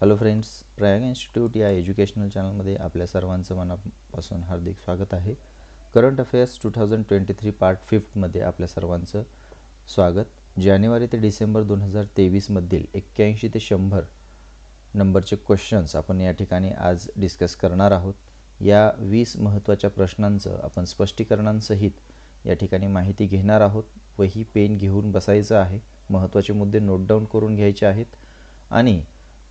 Hello friends Prayag institute या educational चॅनलमध्ये आपल्या सर्वांचं मनापासून हार्दिक स्वागत आहे. Current affairs two thousand twenty three part फिफ्थमध्ये आपल्या सर्वांचं स्वागत. जानेवारी ते डिसेंबर दोन हजार तेवीसमधील एक्क्याऐंशी ते शंभर नंबरचे क्वेश्चन्स आपण या ठिकाणी आज डिस्कस करणार आहोत. या वीस महत्त्वाच्या प्रश्नांचं आपण स्पष्टीकरणांसहित या ठिकाणी माहिती घेणार आहोत व ही पेन घेऊन बसायचं आहे. महत्त्वाचे मुद्दे नोट डाऊन करून घ्यायचे आहेत आणि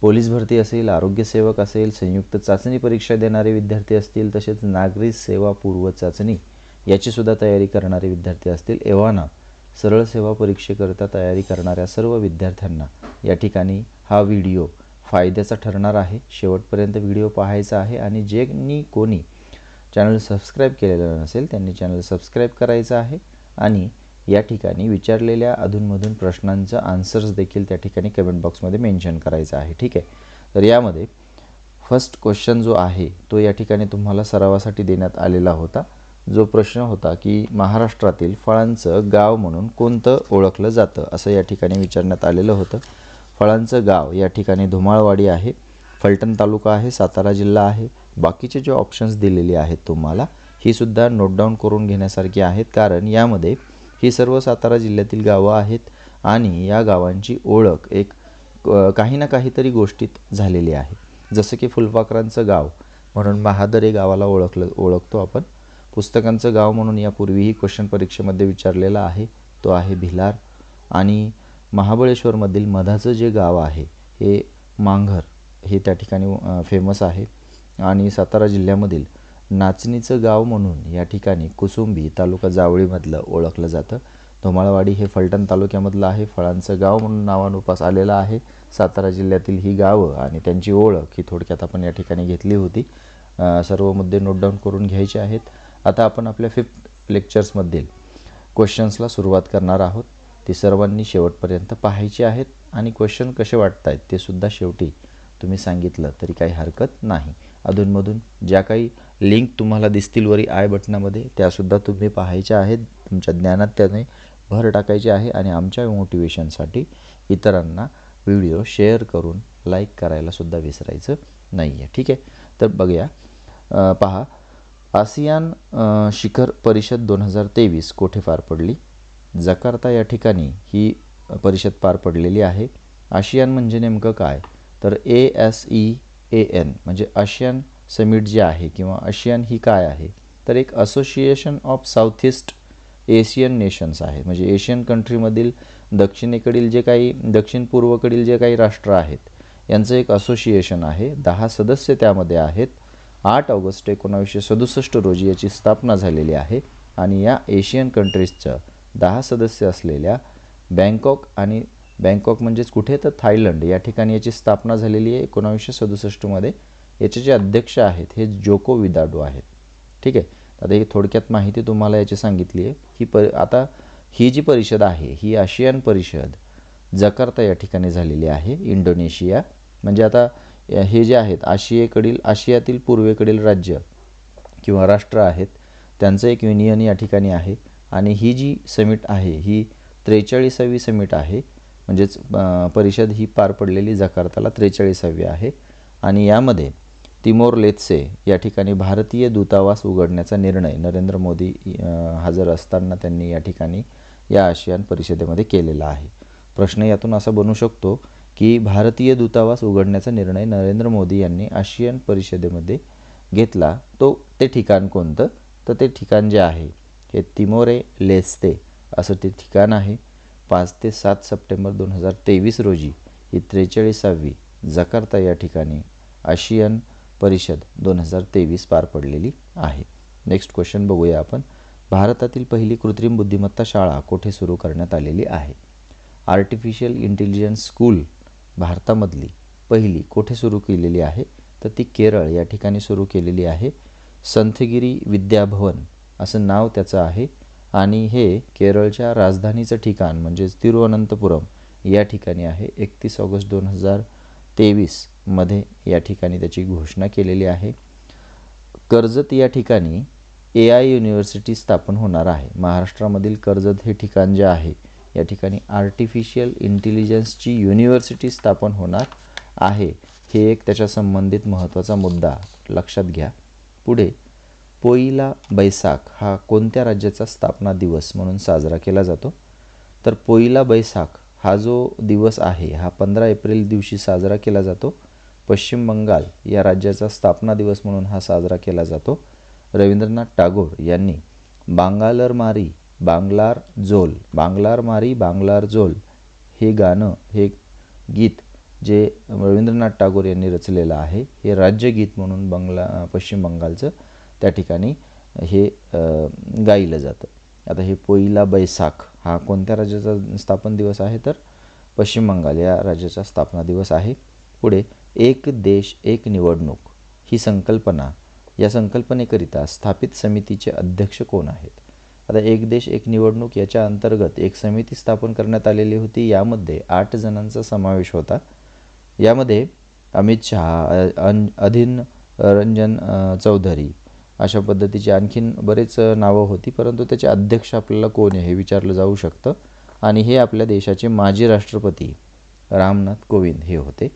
पोलीस भरती असेल आरोग्यसेवक असेल संयुक्त चाचणी परीक्षा देणारे विद्यार्थी असतील तसेच नागरी सेवा पूर्व चाचणी याचीसुद्धा तयारी करणारे विद्यार्थी असतील एव्हाना सरळ सेवा परीक्षेकरिता तयारी करणाऱ्या सर्व विद्यार्थ्यांना या ठिकाणी हा व्हिडिओ फायद्याचा ठरणार आहे. शेवटपर्यंत व्हिडिओ पाहायचा आहे आणि ज्यांनी कोणी चॅनल सबस्क्राईब केलेलं नसेल त्यांनी चॅनल सबस्क्राईब करायचं आहे आणि या ठिकाणी विचारलेल्या अधूनमधून प्रश्नांचं आन्सर्स देखील त्या ठिकाणी कमेंट बॉक्समध्ये मेन्शन करायचं आहे. ठीक आहे? तर यामध्ये फर्स्ट क्वेश्चन जो आहे तो या ठिकाणी तुम्हाला सरावासाठी देण्यात आलेला होता. जो प्रश्न होता की महाराष्ट्रातील फळांचं गाव म्हणून कोणतं ओळखलं जातं? असं या ठिकाणी विचारण्यात आलेलं होतं. फळांचं गाव या ठिकाणी धुमाळवाडी आहे फलटण तालुका आहे सातारा जिल्हा आहे. बाकीचे जे ऑप्शन्स दिलेले आहेत तुम्हाला ही सुद्धा नोट डाऊन करून घेण्यासारखी आहेत. कारण यामध्ये ही सर्व सातारा जिल्ह्यातील गावं आहेत आणि या गावांची ओळख एक काही ना काहीतरी गोष्टीत झालेली आहे. जसं की फुलपाखरांचं गाव म्हणून महादरे गावाला ओळखलं ओळखतो आपण. पुस्तकांचं गाव म्हणून यापूर्वीही क्वेश्चन परीक्षेमध्ये विचारलेला आहे. तो आहे भिलार आणि महाबळेश्वरमधील मधाचं जे गाव आहे हे मांघर हे त्या ठिकाणी फेमस आहे. आणि सातारा जिल्ह्यामधील नाचणीचं गाव म्हणून या ठिकाणी कुसुंबी तालुका जावळीमधलं ओळखलं जातं. धुमाळवाडी हे फलटण तालुक्यामधलं आहे. फळांचं गाव म्हणून नावानुपास आलेलं आहे. सातारा जिल्ह्यातील ही गावं आणि त्यांची ओळख ही थोडक्यात आपण या ठिकाणी घेतली होती. सर्व मुद्दे नोट डाऊन करून घ्यायचे आहेत. आता आपण आपल्या फिफ्थ लेक्चर्समधील क्वेश्चन्सला सुरुवात करणार आहोत. ती सर्वांनी शेवटपर्यंत पाहायची आहेत आणि क्वेश्चन कसे वाटत आहेत ते सुद्धा शेवटी तुम्ही सांगितलं तरी काही हरकत नाही. अधूनमधून ज्या काही लिंक तुम्हाला दिसतील वरी आय बटनामध्ये त्यासुद्धा तुम्ही पाहायच्या आहेत. तुमच्या ज्ञानात त्याने भर टाकायची आहे आणि आमच्या मोटिवेशनसाठी इतरांना व्हिडिओ शेअर करून लाईक करायलासुद्धा विसरायचं नाही आहे ठीक आहे? तर बघूया. पहा. आसियान शिखर परिषद दोन हजार तेवीस कोठे पार पडली? जकार्ता या ठिकाणी ही परिषद पार पडलेली आहे. आशियान म्हणजे नेमकं काय? तर A S E A N म्हणजे आशियन समिट जे आहे किंवा आशियन ही काय आहे तर एक association of South East Asian nations आहे. म्हणजे एशियन कंट्रीमधील दक्षिणेकडील जे काही दक्षिण पूर्वकडील जे काही राष्ट्र आहेत यांचं एक असोसिएशन आहे. दहा सदस्य त्यामध्ये आहेत. आठ ऑगस्ट एकोणावीसशे सदुसष्ट रोजी याची स्थापना झालेली आहे आणि या एशियन कंट्रीजचं दहा सदस्य असलेल्या बँकॉक आणि बँकॉक म्हणजेच कुठे तर थायलंड या ठिकाणी याची स्थापना झालेली आहे एकोणावीसशे सदुसष्टमध्ये याचे जे अध्यक्ष आहेत हे जोको विदाडो आहेत. ठीक आहे? आता ही थोडक्यात माहिती तुम्हाला याची सांगितली आहे. ही पर आता ही जी परिषद आहे ही आशियान परिषद जकार्ता या ठिकाणी झालेली आहे इंडोनेशिया. म्हणजे आता हे जे आहेत आशियेकडील आशियातील पूर्वेकडील राज्य किंवा राष्ट्र आहेत त्यांचं एक युनियन या ठिकाणी आहे. आणि ही जी समिट आहे ही त्रेचाळीसावी समिट आहे म्हणजेच परिषद ही पार पडलेली जकार्ताला त्रेचाळीसावी आहे. आणि यामध्ये तिमोर लेत्से या ठिकाणी भारतीय दूतावास उघडण्याचा निर्णय नरेंद्र मोदी हजर असताना त्यांनी या ठिकाणी या आशियान परिषदेमध्ये केलेला आहे. प्रश्न यातून असा बनू शकतो की भारतीय दूतावास उघडण्याचा निर्णय नरेंद्र मोदी यांनी आशियान परिषदेमध्ये घेतला. तो ते ठिकाण कोणतं? तर ते ठिकाण जे आहे हे तिमोरे लेस्ते असं ते ठिकाण आहे. पाच ते सात सप्टेंबर दोन हजार तेवीस रोजी ही त्रेचाळीसावी जकार्ता या ठिकाणी आशियन परिषद दोन हजार तेवीस पार पडलेली आहे. नेक्स्ट क्वेश्चन बघूया आपण. भारतातील पहिली कृत्रिम बुद्धिमत्ता शाळा कोठे सुरू करण्यात आलेली आहे? आर्टिफिशियल इंटेलिजन्स स्कूल भारतामधली पहिली कोठे सुरू केलेली आहे? तर ती केरळ या ठिकाणी सुरू केलेली आहे. संथगिरी विद्याभवन असं नाव त्याचं आहे. आणि हे केरळच्या राजधानीचं ठिकाण म्हणजेच तिरुवनंतपुरम या ठिकाणी आहे. एकतीस ऑगस्ट दोन हजार तेवीसमध्ये या ठिकाणी त्याची घोषणा केलेली आहे. कर्जत या ठिकाणी ए आय युनिव्हर्सिटी स्थापन होणार आहे. महाराष्ट्रामधील कर्जत हे ठिकाण जे आहे या ठिकाणी आर्टिफिशियल इंटेलिजन्सची युनिव्हर्सिटी स्थापन होणार आहे. हे एक त्याच्या संबंधित महत्त्वाचा मुद्दा. लक्षात घ्या. पुढे पोईला बैसाख हा कोणत्या राज्याचा स्थापना दिवस म्हणून साजरा केला जातो? तर पोईला बैसाख हा जो दिवस आहे हा पंधरा एप्रिल दिवशी साजरा केला जातो. पश्चिम बंगाल या राज्याचा स्थापना दिवस म्हणून हा साजरा केला जातो. रवींद्रनाथ टागोर यांनी बांगालर मारी बांगलार जोल बांगलार मारी बांगलार जोल हे गाणं हे गीत जे रवींद्रनाथ टागोर यांनी रचलेलं आहे हे राज्यगीत म्हणून बंगला पश्चिम बंगालचं त्या ठिकाणी हे गायलं जातं. आता हे पोईला बैसाख हा कोणत्या राज्याचा स्थापन दिवस आहे तर? पश्चिम बंगाल या राज्याचा स्थापना दिवस आहे. पुढे एक देश एक निवडणूक ही संकल्पना या संकल्पनेकरिता स्थापित समितीचे अध्यक्ष कोण आहेत? आता एक देश एक निवडणूक याच्या अंतर्गत एक समिती स्थापन करण्यात आलेली होती. यामध्ये आठ जणांचा समावेश होता. यामध्ये अमित शहा अन अधीन रंजन चौधरी अशा पद्धतीची आणखीन बरेच नावं होती. परंतु त्याचे अध्यक्ष आपल्याला कोण आहे हे विचारलं जाऊ शकतं. आणि हे आपल्या देशाचे माजी राष्ट्रपती रामनाथ कोविंद हे होते.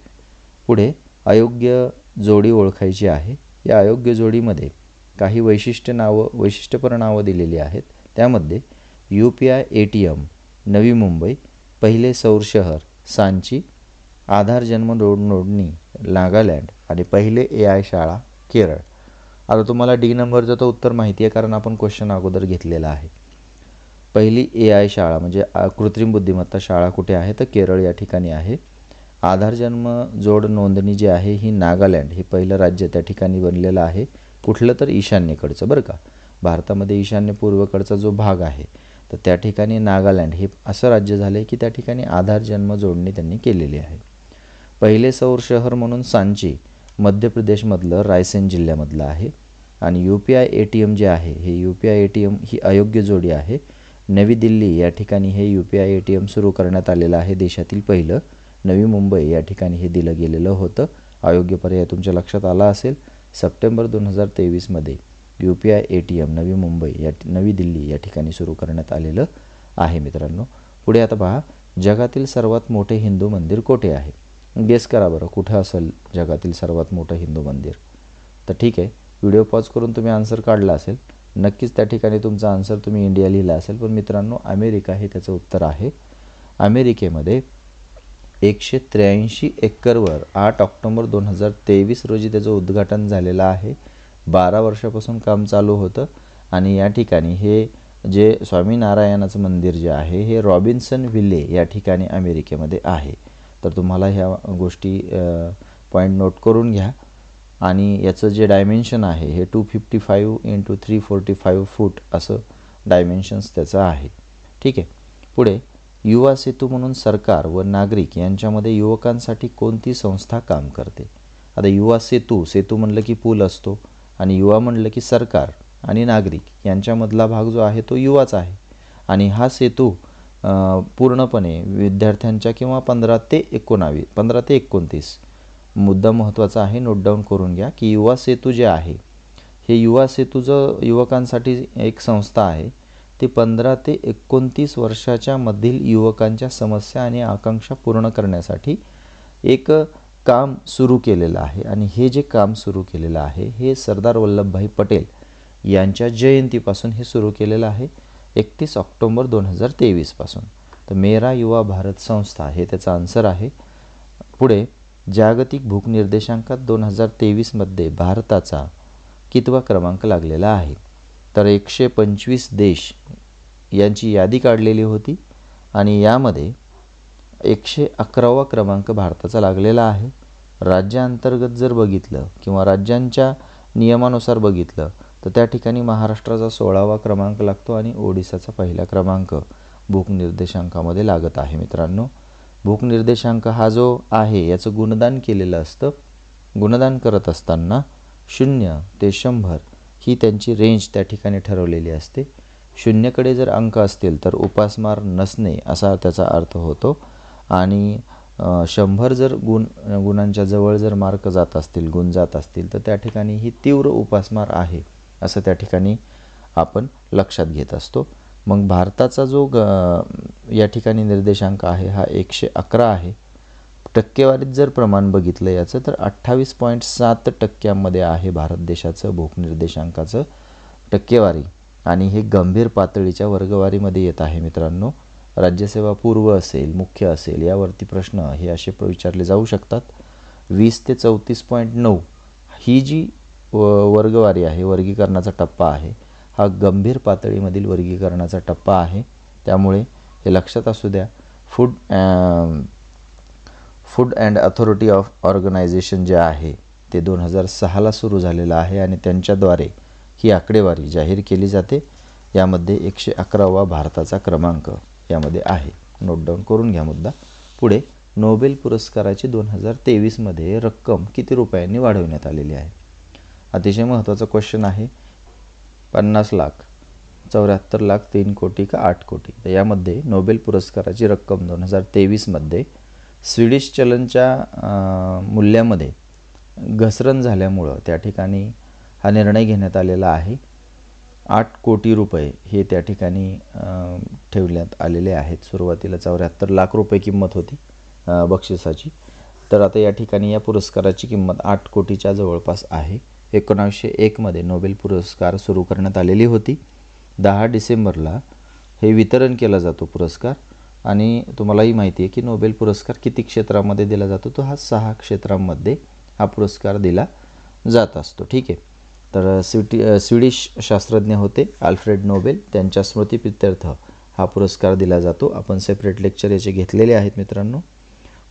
पुढे अयोग्य जोडी ओळखायची आहे. या अयोग्य जोडीमध्ये काही वैशिष्ट्य नावं वैशिष्ट्यपर नावं दिलेली आहेत. त्यामध्ये U P I A T M Navi Mumbai पहिले सौर शहर सांची आधार जन्म नोड नोंदणी नागालँड आणि पहिले ए आय शाळा केरळ. आता तुम्हाला डी नंबरचं तर उत्तर माहिती आहे कारण आपण क्वेश्चन अगोदर घेतलेला आहे. पहिली ए आय शाळा म्हणजे कृत्रिम बुद्धिमत्ता शाळा कुठे आहे? तर केरळ या ठिकाणी आहे. आधार जन्म जोड नोंदणी जी आहे ही नागालँड हे पहिलं राज्य त्या ठिकाणी बनलेलं आहे. कुठलं तर ईशान्येकडचं बरं का? भारतामध्ये ईशान्य पूर्वेकडचा जो भाग आहे तर त्या ठिकाणी नागालँड हे असं राज्य झालं आहे की त्या ठिकाणी आधार जन्म जोडणी त्यांनी केलेली आहे. पहिले सौर शहर म्हणून सांची मध्य प्रदेशमधलं रायसेन जिल्ह्यामधलं आहे. आणि U P I A T M जे आहे हे U P I A T M ही अयोग्य जोडी आहे. नवी दिल्ली या ठिकाणी हे U P I A T M सुरू करण्यात आलेलं आहे देशातील पहिलं. नवी मुंबई या ठिकाणी हे दिलं गेलेलं होतं. अयोग्य पर्याय तुमच्या लक्षात आला असेल? सप्टेंबर दोन हजार तेवीसमध्ये U P I A T M Navi Mumbai या नवी दिल्ली या ठिकाणी सुरू करण्यात आलेलं आहे मित्रांनो. पुढे आता पहा जगातील सर्वात मोठे हिंदू मंदिर कोठे आहे? गेस करा बरं कुठं असेल जगातील सर्वात मोठं हिंदू मंदिर? तर ठीक आहे व्हिडिओ पॉज करून तुम्ही आन्सर काढला असेल. नक्कीच त्या ठिकाणी तुमचा आन्सर तुम्ही इंडिया लिहिला असेल पण मित्रांनो अमेरिका हे त्याचं उत्तर आहे. अमेरिकेमध्ये एकशे त्र्याऐंशी एकरवर आठ ऑक्टोबर दोन हजार तेवीस रोजी त्याचं उद्घाटन झालेलं आहे. बारा वर्षापासून काम चालू होतं आणि या ठिकाणी हे जे स्वामीनारायणाचं मंदिर जे आहे हे रॉबिन्सन विले या ठिकाणी अमेरिकेमध्ये आहे. तर तुम्हाला ह्या गोष्टी पॉईंट नोट करून घ्या. आणि याचं जे डायमेन्शन आहे हे two fifty five into three forty five foot असं डायमेन्शन्स त्याचं आहे. ठीक आहे? पुढे युवा सेतू म्हणून सरकार व नागरिक यांच्यामध्ये युवकांसाठी कोणती संस्था काम करते? आता युवा सेतू सेतू म्हणलं की पूल असतो आणि युवा म्हणलं की सरकार आणि नागरिक यांच्यामधला भाग जो आहे तो युवाच आहे. आणि हा सेतू पूर्णपणे विद्यार्थ्यांच्या किंवा पंधरा ते एकोणावीस पंधरा ते एकोणतीस. मुद्दा महत्त्वाचा आहे नोट डाऊन करून घ्या की युवा सेतू जे आहे हे युवा सेतूचं युवकांसाठी एक संस्था आहे ती पंधरा ते एकोणतीस वर्षाच्या मधील युवकांच्या समस्या आणि आकांक्षा पूर्ण करण्यासाठी एक काम सुरू केलेलं आहे. आणि हे जे काम सुरू केलेलं आहे हे सरदार वल्लभभाई पटेल यांच्या जयंतीपासून हे सुरू केलेलं आहे. एकतीस ऑक्टोंबर दोन हजार तेवीसपासून तर मेरा युवा भारत संस्था हे त्याचं आन्सर आहे. पुढे जागतिक भूक निर्देशांकात दोन हजार तेवीसमध्ये भारताचा कितवा क्रमांक लागलेला आहे. तर एकशे पंचवीस देश यांची यादी काढलेली होती आणि यामध्ये एकशे अकरावा क्रमांक भारताचा लागलेला आहे. राज्यांतर्गत जर बघितलं किंवा राज्यांच्या नियमानुसार बघितलं तर त्या ठिकाणी महाराष्ट्राचा सोळावा क्रमांक लागतो आणि ओडिसाचा पहिला क्रमांक भूक निर्देशांकामध्ये लागत आहे मित्रांनो. भूक निर्देशांक हा जो आहे याचं गुणदान केलेलं असतं. गुणदान करत असताना शून्य ते शंभर ही त्यांची रेंज त्या ठिकाणी ठरवलेली असते. शून्यकडे जर अंक असतील तर उपासमार नसणे असा त्याचा अर्थ होतो. आणि शंभर जर गुण गुणांच्या जवळ जर मार्क जात असतील गुण जात असतील तर त्या ठिकाणी ही तीव्र उपासमार आहे. असं त्या ठिकाणी आपण लक्षात घेत असतो. मग भारताचा जो ग या ठिकाणी निर्देशांक आहे हा एकशे अकरा आहे. टक्केवारीत जर प्रमाण बघितलं याचं तर अठ्ठावीस पॉईंट सात टक्क्यांमध्ये आहे भारत देशाचं भूक निर्देशांकाचं टक्केवारी. आणि हे गंभीर पातळीच्या वर्गवारीमध्ये येत आहे मित्रांनो. राज्यसेवा पूर्व असेल मुख्य असेल यावरती प्रश्न हे असे विचारले जाऊ शकतात. वीस ते चौतीस पॉईंट नऊ ही जी व वर्गवारी आहे वर्गीकरणाचा टप्पा आहे. हा गंभीर पातळीमधील वर्गीकरणाचा टप्पा आहे. त्यामुळे हे लक्षात असू द्या food food and authority of organization जे आहे ते दोन हजार सहाला सुरू झालेलं आहे आणि त्यांच्याद्वारे ही आकडेवारी जाहीर केली जाते. यामध्ये एकशे अकरावा भारताचा क्रमांक यामध्ये आहे. नोट डाऊन करून घ्या मुद्दा. पुढे नोबेल पुरस्काराची दोन हजार तेवीसमध्ये रक्कम किती रुपयांनी वाढवण्यात आलेली आहे? अतिशय महत्त्वाचा क्वेश्चन आहे. पन्नास लाख चौऱ्याहत्तर लाख तीन कोटी का आठ कोटी? तर यामध्ये नोबेल पुरस्काराची रक्कम दोन हजार तेवीसमध्ये स्वीडिश चलनच्या मूल्यामध्ये घसरण झाल्यामुळं त्या ठिकाणी हा निर्णय घेण्यात आलेला आहे. आठ कोटी रुपये हे त्या ठिकाणी ठेवण्यात आलेले आहेत. सुरुवातीला चौऱ्याहत्तर लाख रुपये किंमत होती बक्षिसाची. तर आता या ठिकाणी या पुरस्काराची किंमत आठ कोटीच्या जवळपास आहे. एकोणावीसशे एकमध्ये नोबेल पुरस्कार सुरू करण्यात आलेली होती. दहा डिसेंबरला हे वितरण केला जातो पुरस्कार आणि तुम्हालाही माहिती आहे की नोबेल पुरस्कार किती क्षेत्रामध्ये दिला जातो? तो हा सहा क्षेत्रांमध्ये हा पुरस्कार दिला जात असतो. ठीक आहे. तर स्विटी स्वीडिश शास्त्रज्ञ होते आल्फ्रेड नोबेल. त्यांच्या स्मृतिप्रित्यर्थ हा पुरस्कार दिला जातो. आपण सेपरेट लेक्चर याचे घेतलेले आहेत मित्रांनो.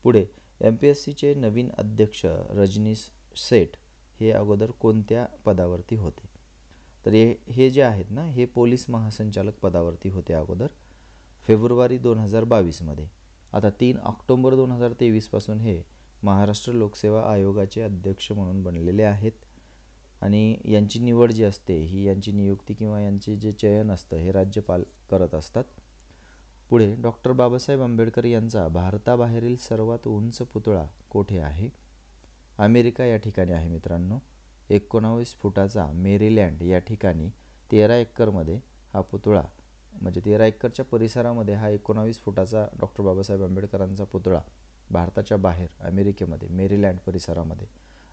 पुढे एम पी एस सीचे नवीन अध्यक्ष रजनीश सेठ हे अगोदर कोणत्या पदावरती होते? तर हे हे जे आहेत ना हे पोलीस महासंचालक पदावरती होते अगोदर फेब्रुवारी दोन हजार बावीसमध्ये आता तीन ऑक्टोंबर दोन हजार तेवीसपासून हे महाराष्ट्र लोकसेवा आयोगाचे अध्यक्ष म्हणून बनलेले आहेत. आणि यांची निवड जी असते ही यांची नियुक्ती किंवा यांचे जे चयन असतं हे राज्यपाल करत असतात. पुढे डॉक्टर बाबासाहेब आंबेडकर यांचा भारताबाहेरील सर्वात उंच पुतळा कोठे आहे? अमेरिका या ठिकाणी आहे मित्रांनो. एकोणावीस फुटाचा मेरीलँड या ठिकाणी तेरा एकरमध्ये हा पुतळा म्हणजे तेरा एकरच्या परिसरामध्ये हा एकोणावीस फुटाचा डॉक्टर बाबासाहेब आंबेडकरांचा पुतळा भारताच्या बाहेर अमेरिकेमध्ये मेरीलँड परिसरामध्ये.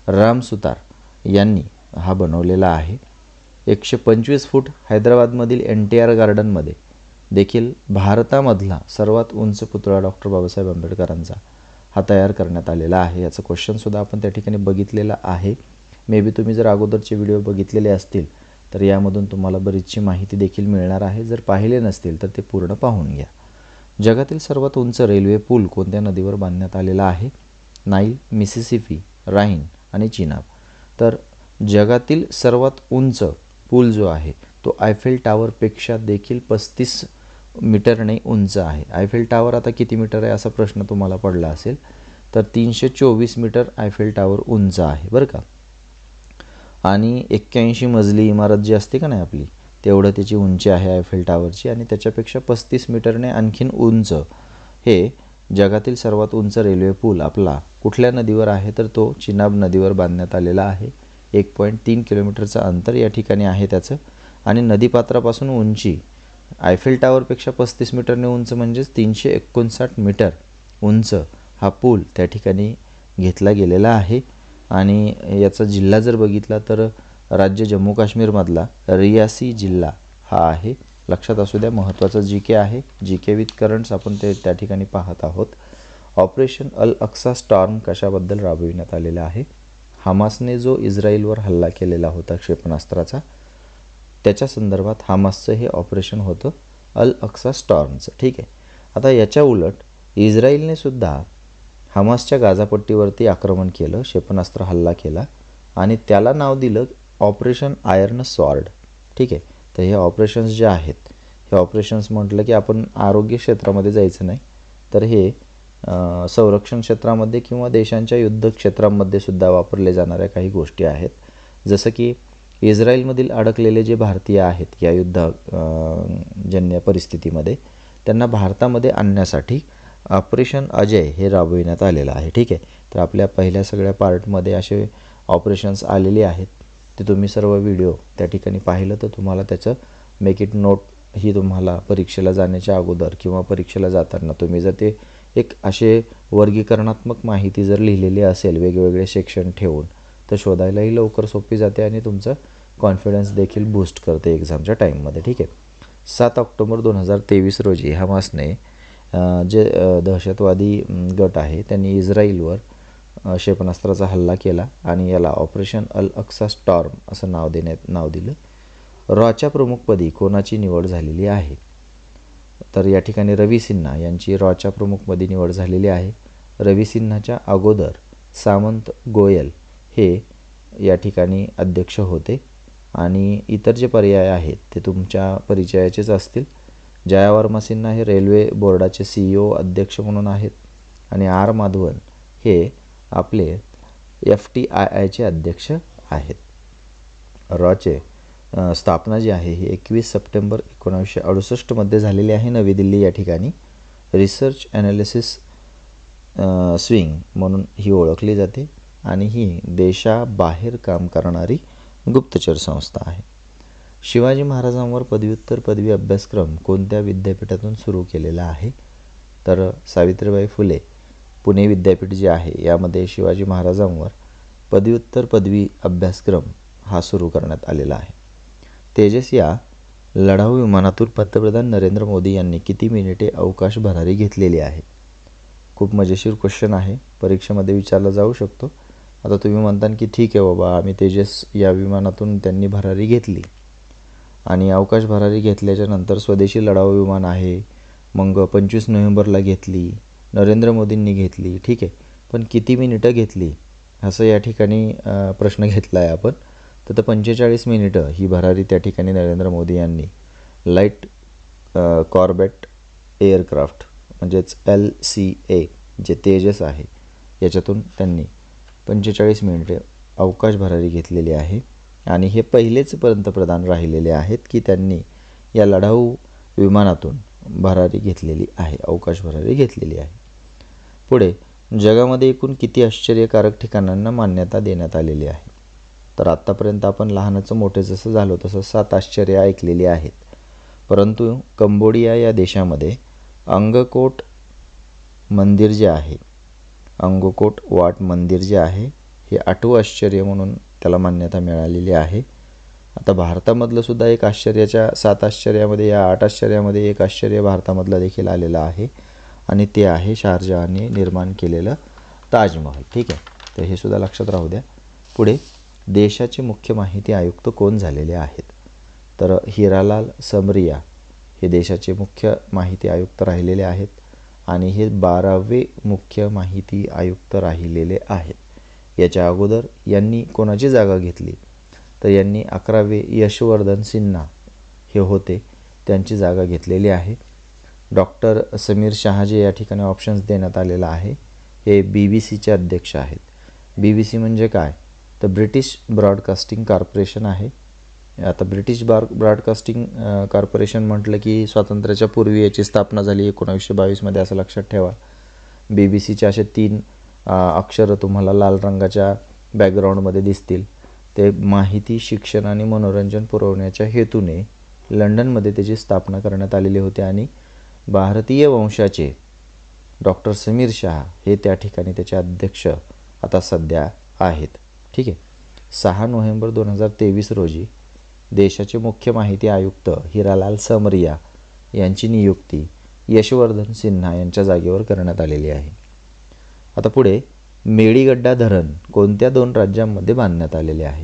राम सुतार यांनी हा बनवलेला आहे. एकशे पंचवीस फूट हैदराबादमधील एन टी आर गार्डनमध्ये देखील भारतामधला सर्वात उंच पुतळा डॉक्टर बाबासाहेब आंबेडकरांचा हा तयार करण्यात आलेला आहे. याचं क्वेश्चनसुद्धा आपण त्या ठिकाणी बघितलेलं आहे. मे बी तुम्ही जर अगोदरचे व्हिडिओ बघितलेले असतील तर यामधून तुम्हाला बरीचशी माहिती देखील मिळणार आहे. जर पाहिले नसतील तर ते पूर्ण पाहून घ्या. जगातील सर्वात उंच रेल्वे पूल कोणत्या नदीवर बांधण्यात आलेला आहे? नाईल मिसिसिपी राईन आणि चिनाब तर जगातील सर्वात उंच पूल जो आहे तो आयफेल टावरपेक्षा देखील पस्तीस मीटरने उंच आहे. आयफेल टावर आता किती मीटर आहे असा प्रश्न तुम्हाला पडला असेल तर तीनशे चोवीस मीटर आयफेल टावर उंच आहे बरं का? आणि एक्क्याऐंशी मजली इमारत जी असते का नाही आपली तेवढं त्याची उंची आहे आयफेल टावरची आणि त्याच्यापेक्षा पस्तीस मीटरने आणखीन उंच. हे जगातील सर्वात उंच रेल्वे पूल आपला. कुठल्या नदीवर आहे तर तो चिनाब नदीवर बांधण्यात आलेला आहे. एक पॉईंट तीन किलोमीटरचं अंतर या ठिकाणी आहे त्याचं. आणि नदीपात्रापासून उंची. आयफेल टावरपेक्षा पस्तीस मीटरने उंच म्हणजेच तीनशे एकोणसाठ मीटर उंच हा पूल त्या ठिकाणी घेतला गेलेला आहे. आणि याचा जिल्हा जर बघितला तर राज्य जम्मू काश्मीरमधला रियासी जिल्हा हा आहे. लक्षात असू द्या महत्त्वाचं जी के आहे. जी के विथ करंट्स आपण ते त्या ठिकाणी पाहत आहोत. ऑपरेशन अल अक्सा स्टॉर्म कशाबद्दल राबविण्यात आलेला आहे? हमासने जो इस्रायलवर हल्ला केलेला होता क्षेपणास्त्राचा त्याच्या संदर्भात हामासचं हे ऑपरेशन होतं अल अक्सा स्टॉर्मचं. ठीक आहे? आता याच्या उलट इस्रायलने सुद्धा हमासच्या गाजापट्टीवरती आक्रमण केलं क्षेपणास्त्र हल्ला केला आणि त्याला नाव दिलं ऑपरेशन आयर्न सॉर्ड ठीक आहे? तर हे ऑपरेशन्स जे आहेत हे ऑपरेशन्स म्हटलं की आपण आरोग्य क्षेत्रामध्ये जायचं नाही तर हे संरक्षण क्षेत्रामध्ये किंवा देशांच्या युद्ध क्षेत्रामध्ये सुद्धा वापरले जाणाऱ्या काही गोष्टी आहेत. जसं की इस्रायलमधील अडकलेले जे भारतीय आहेत या युद्धजन्य जन्य परिस्थितीमध्ये त्यांना भारतामध्ये आणण्यासाठी ऑपरेशन अजय हे राबविण्यात आलेलं आहे. ठीक आहे? तर आपल्या पहिल्या सगळ्या पार्टमध्ये असे ऑपरेशन्स आलेले आहेत. ते तुम्ही सर्व व्हिडिओ त्या ठिकाणी पाहिलं तर तुम्हाला त्याचं मेक इट नोट ही तुम्हाला परीक्षेला जाण्याच्या अगोदर किंवा परीक्षेला जाताना तुम्ही जर ते एक असे वर्गीकरणात्मक माहिती जर लिहिलेली असेल वेगवेगळे सेक्शन ठेवून तर शोधायलाही लवकर सोपी जाते आणि तुमचं कॉन्फिडन्स देखील बूस्ट करते एक्झामच्या टाईममध्ये ठीक आहे? सात ऑक्टोबर दोन हजार तेवीस रोजी हमासने जे दहशतवादी गट आहे त्यांनी इस्राईलवर क्षेपणास्त्राचा हल्ला केला आणि याला ऑपरेशन अल अक्सा स्टॉर्म असं नाव देण्यात नाव दिलं. रॉच्या प्रमुखपदी कोणाची निवड झालेली आहे? तर या ठिकाणी रवी सिन्हा यांची रॉच्या प्रमुखपदी निवड झालेली आहे. रवी सिन्हाच्या अगोदर सामंत गोयल हे या ठिकाणी अध्यक्ष होते. आणि इतर जे पर्याय आहेत ते तुमच्या परिचयाचेच असतील. जया वर्मा हे रेल्वे बोर्डाचे सी ई ओ अध्यक्ष म्हणून आहेत. आणि आर माधवन हे आपले एफ टी आय आयचे अध्यक्ष आहेत. रॉचे स्थापना जी आहे ही एकवीस सप्टेंबर एकोणावीसशे अडुसष्टमध्ये झालेली आहे नवी दिल्ली या ठिकाणी. रिसर्च ॲनालिसिस स्विंग म्हणून ही ओळखली जाते. आणि ही देशाबाहेर काम करणारी गुप्तचर संस्था आहे. शिवाजी महाराजांवर पदव्युत्तर पदवी अभ्यासक्रम कोणत्या विद्यापीठातून सुरू केलेला आहे? तर सावित्रीबाई फुले पुणे विद्यापीठ जे आहे यामध्ये शिवाजी महाराजांवर पदव्युत्तर पदवी अभ्यासक्रम हा सुरू करण्यात आलेला आहे. तेजस या लढाऊ विमानातून पंतप्रधान नरेंद्र मोदी यांनी किती मिनिटे अवकाश भरारी घेतलेली आहे? खूप मजेशीर क्वेश्चन आहे. परीक्षेमध्ये विचारला जाऊ शकतो. आता तुम्ही म्हणता की ठीक आहे बाबा आम्ही तेजस या विमानातून त्यांनी भरारी घेतली. आणि अवकाश भरारी घेतल्याच्या नंतर स्वदेशी लढाऊ विमान आहे. मग पंचवीस नोव्हेंबरला घेतली. नरेंद्र मोदींनी घेतली. ठीक आहे. पण किती मिनिटं घेतली? असं या ठिकाणी प्रश्न घेतला आहे आपण. तर तर पंचेचाळीस मिनिटं ही भरारी त्या ठिकाणी नरेंद्र मोदी यांनी. लाइट कॉर्बेट एअरक्राफ्ट म्हणजेच एल सी ए जे तेजस आहे याच्यातून त्यांनी पंचेचाळीस मिनिटे अवकाश भरारी घेतलेली आहे. आणि हे पहिलेच पंतप्रधान राहिलेले आहेत की त्यांनी या लढाऊ विमानातून भरारी घेतलेली आहे अवकाश भरारी घेतलेली आहे. पुढे जगामध्ये एकूण किती आश्चर्यकारक ठिकाणांना मान्यता देण्यात आलेली आहे? तर आत्तापर्यंत आपण लहानाचं मोठे जसं झालो तसं सात आश्चर्य ऐकलेली आहेत. परंतु कंबोडिया या देशामध्ये अंगकोट मंदिर जे आहे अंगकोट वाट मंदिर जे आहे हे आठवं आश्चर्य म्हणून त्याला मान्यता मिळालेली आहे. आता भारतामधलं सुद्धा एक आश्चर्याच्या सात आश्चर्यामध्ये या आठ आश्चर्यामध्ये एक आश्चर्य भारतामधलं देखील आलेलं आहे. आणि ते आहे शारजहाने निर्माण केलेलं ताजमहल. ठीक आहे? तर हे सुद्धा लक्षात राहू द्या. पुढे देशाचे मुख्य माहिती आयुक्त कोण झालेले आहेत? तर हिरालाल समरिया हे देशाचे मुख्य माहिती आयुक्त राहिलेले आहेत. आणि हे बारावे मुख्य माहिती आयुक्त राहिलेले आहेत. याच्या अगोदर यांनी कोणाची जागा घेतली? तर यांनी अकरावे यशवर्धन सिन्हा हे होते. त्यांची जागा घेतलेली आहे. डॉक्टर समीर शहाजे या ठिकाणी ऑप्शन्स देण्यात आलेला आहे. हे बी बी सीचे अध्यक्ष आहेत. बी बी सी म्हणजे काय? तर ब्रिटिश ब्रॉडकास्टिंग कॉर्पोरेशन आहे. आता ब्रिटिश बार ब्रॉडकास्टिंग कॉर्पोरेशन म्हटलं की स्वातंत्र्याच्या पूर्वी याची स्थापना झाली एकोणावीसशे बावीसमध्ये असं लक्षात ठेवा. बी बी सीचे असे तीन अक्षरं तुम्हाला लाल रंगाच्या बॅकग्राऊंडमध्ये दिसतील. ते माहिती शिक्षण आणि मनोरंजन पुरवण्याच्या हेतूने लंडनमध्ये त्याची स्थापना करण्यात आलेली होती आणि भारतीय वंशाचे डॉक्टर समीर शहा हे त्या ठिकाणी त्याचे अध्यक्ष आता सध्या आहेत. ठीक आहे? सहा नोव्हेंबर दोन हजार तेवीस रोजी देशाचे मुख्य माहिती आयुक्त हिरालाल समरिया यांची नियुक्ती यशवर्धन सिन्हा यांच्या जागेवर करण्यात आलेली आहे. आता पुढे मेडीगड्डा धरण कोणत्या दोन राज्यांमध्ये बांधण्यात आलेले आहे?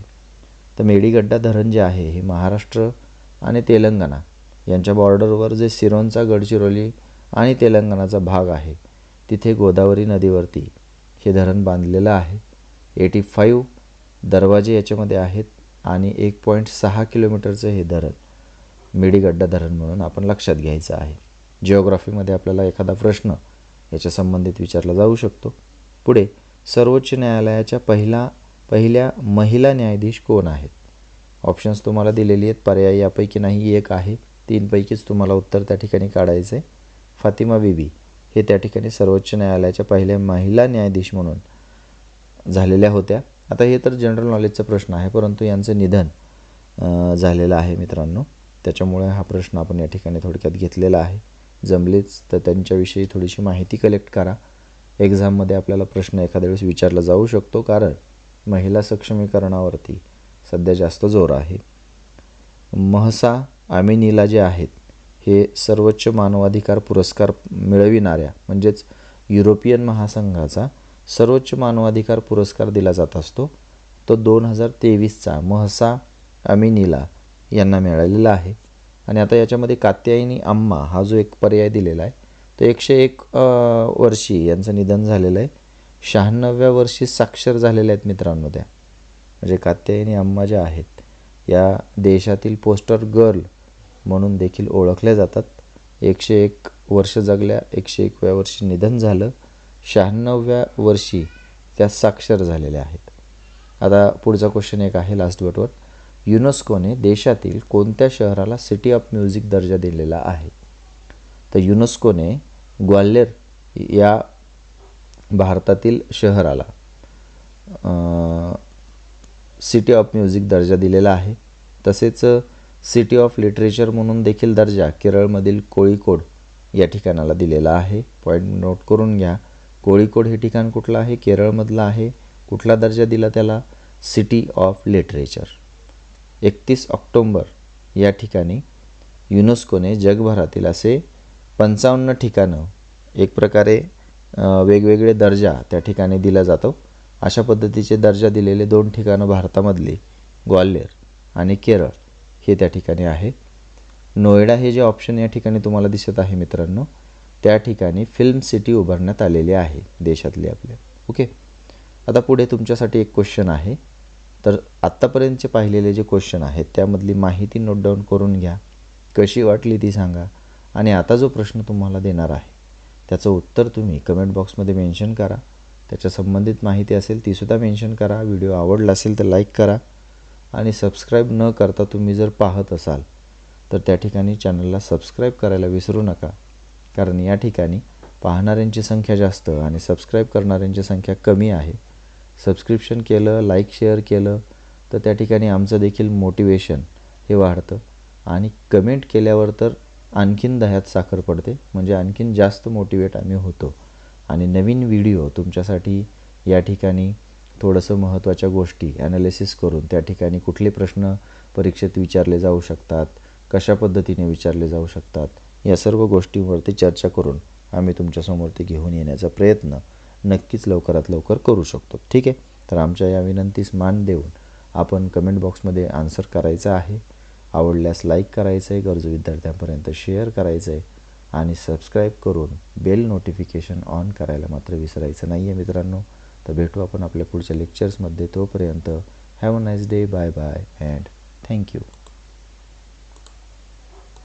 तर मेडीगड्डा धरण जे आहे हे महाराष्ट्र आणि तेलंगणा यांच्या बॉर्डरवर जे सिरोंचा गडचिरोली आणि तेलंगणाचा भाग आहे तिथे गोदावरी नदीवरती हे धरण बांधलेलं आहे. एटी फाईव्ह दरवाजे याच्यामध्ये आहेत. आणि एक पॉईंट सहा किलोमीटरचं हे धरण मिडीगड्डा धरण म्हणून आपण लक्षात घ्यायचं आहे. जिओग्राफीमध्ये आपल्याला एखादा प्रश्न याच्या संबंधित विचारला जाऊ शकतो. पुढे सर्वोच्च न्यायालयाच्या पहिला पहिल्या महिला न्यायाधीश कोण आहेत? ऑप्शन्स तुम्हाला दिलेली आहेत. पर्याय यापैकी नाही एक आहे. तीनपैकीच तुम्हाला उत्तर त्या ठिकाणी काढायचं आहे फातिमा बीबी हे त्या ठिकाणी सर्वोच्च न्यायालयाच्या पहिल्या महिला न्यायाधीश म्हणून झालेल्या होत्या. आता हे तर जनरल नॉलेजचा प्रश्न आहे परंतु यांचं निधन झालेलं आहे मित्रांनो. त्याच्यामुळे हा प्रश्न आपण या ठिकाणी थोडक्यात घेतलेला आहे. जमलेच तर त्यांच्याविषयी थोडीशी माहिती कलेक्ट करा. एक्झाममध्ये आपल्याला प्रश्न एखाद्या वेळेस विचारला जाऊ शकतो कारण महिला सक्षमीकरणावरती सध्या जास्त जोर आहे. महसा आमिनीला जे आहेत हे सर्वोच्च मानवाधिकार पुरस्कार मिळविणाऱ्या म्हणजेच युरोपियन महासंघाचा सर्वोच्च मानवाधिकार पुरस्कार दिला जात असतो. तो दोन हजार तेवीसचा महसा अमिनीला यांना मिळालेला आहे. आणि आता याच्यामध्ये कात्यायनी अम्मा हा जो एक पर्याय दिलेला आहे तो एकशे एक वर्षी यांचं निधन झालेलं आहे. शहाण्णव्या वर्षी साक्षर झालेल्या आहेत मित्रांनो त्या. म्हणजे कात्यायनी अम्मा ज्या आहेत या देशातील पोस्टर गर्ल म्हणून देखील ओळखल्या जातात. एकशे एक वर्ष जगल्या एकशे एकव्या वर्षी निधन झालं. शहाण्णव्या वर्षी त्या साक्षर झालेल्या आहेत. आता पुढचा क्वेश्चन एक आहे लास्ट बटवर युनेस्कोने देशातील कोणत्या शहराला सिटी ऑफ म्युझिक दर्जा दिलेला आहे? तर युनेस्कोने ग्वाल्हेर या भारतातील शहराला सिटी ऑफ म्युझिक दर्जा दिलेला आहे. तसेच सिटी ऑफ लिटरेचर म्हणून देखील दर्जा केरळमधील कोळीकोड या ठिकाणाला दिलेला आहे. पॉईंट नोट करून घ्या. कोळीकोड हे ठिकाण कुठलं आहे? केरळमधलं आहे. कुठला दर्जा दिला त्याला? सिटी ऑफ लिटरेचर एकतीस ऑक्टोंबर या ठिकाणी युनेस्कोने जगभरातील असे पंचावन्न ठिकाणं एक प्रकारे वेगवेगळे दर्जा त्या ठिकाणी दिला जातो. अशा पद्धतीचे दर्जा दिलेले दोन ठिकाणं भारतामधली ग्वाल्हेर आणि केरळ हे त्या ठिकाणी आहे. नोएडा हे जे ऑप्शन या ठिकाणी तुम्हाला दिसत आहे मित्रांनो त्या ठिकाणी फिल्म सिटी उभारण्यात आलेली आहे देशातली आपल्या. ओके आता पुढे तुमच्यासाठी एक क्वेश्चन आहे. तर आत्तापर्यंतचे पाहिलेले जे क्वेश्चन आहेत त्यामधली माहिती नोट डाऊन करून घ्या. कशी वाटली ती सांगा. आणि आता जो प्रश्न तुम्हाला देणार आहे त्याचं उत्तर तुम्ही कमेंट बॉक्समध्ये मेन्शन करा. त्याच्या संबंधित माहिती असेल तीसुद्धा मेन्शन करा. व्हिडिओ आवडला असेल तर लाईक करा. आणि सबस्क्राईब न करता तुम्ही जर पाहत असाल तर त्या ठिकाणी चॅनलला सबस्क्राईब करायला विसरू नका. कारण या ठिकाणी पाहणाऱ्यांची संख्या जास्त आणि सबस्क्राईब करणाऱ्यांची संख्या कमी आहे. सबस्क्रिप्शन केलं लाईक शेअर केलं तर त्या ठिकाणी आमचं देखील मोटिवेशन हे वाढतं. आणि कमेंट केल्यावर तर आणखीन दह्यात साखर पडते म्हणजे आणखीन जास्त मोटिवेट आम्ही होतो. आणि नवीन व्हिडिओ तुमच्यासाठी या ठिकाणी थोडंसं महत्त्वाच्या गोष्टी ॲनालिसिस करून त्या ठिकाणी कुठले प्रश्न परीक्षेत विचारले जाऊ शकतात कशा पद्धतीने विचारले जाऊ शकतात या सर्व गोष्टींवरती चर्चा करून आम्ही तुमच्यासमोर ते घेऊन येण्याचा प्रयत्न नक्कीच लवकरात लवकर करू शकतो. ठीक आहे? तर आमच्या या विनंतीस मान देऊन आपण कमेंट बॉक्समध्ये आन्सर करायचा आहे. आवडल्यास लाईक करायचं आहे गरजू विद्यार्थ्यांपर्यंत शेअर करायचं आहे आणि सबस्क्राईब करून बेल नोटिफिकेशन ऑन करायला मात्र विसरायचं नाही आहे मित्रांनो. तर भेटू आपण आपल्या पुढच्या लेक्चर्समध्ये तोपर्यंत have a nice day bye bye and thank you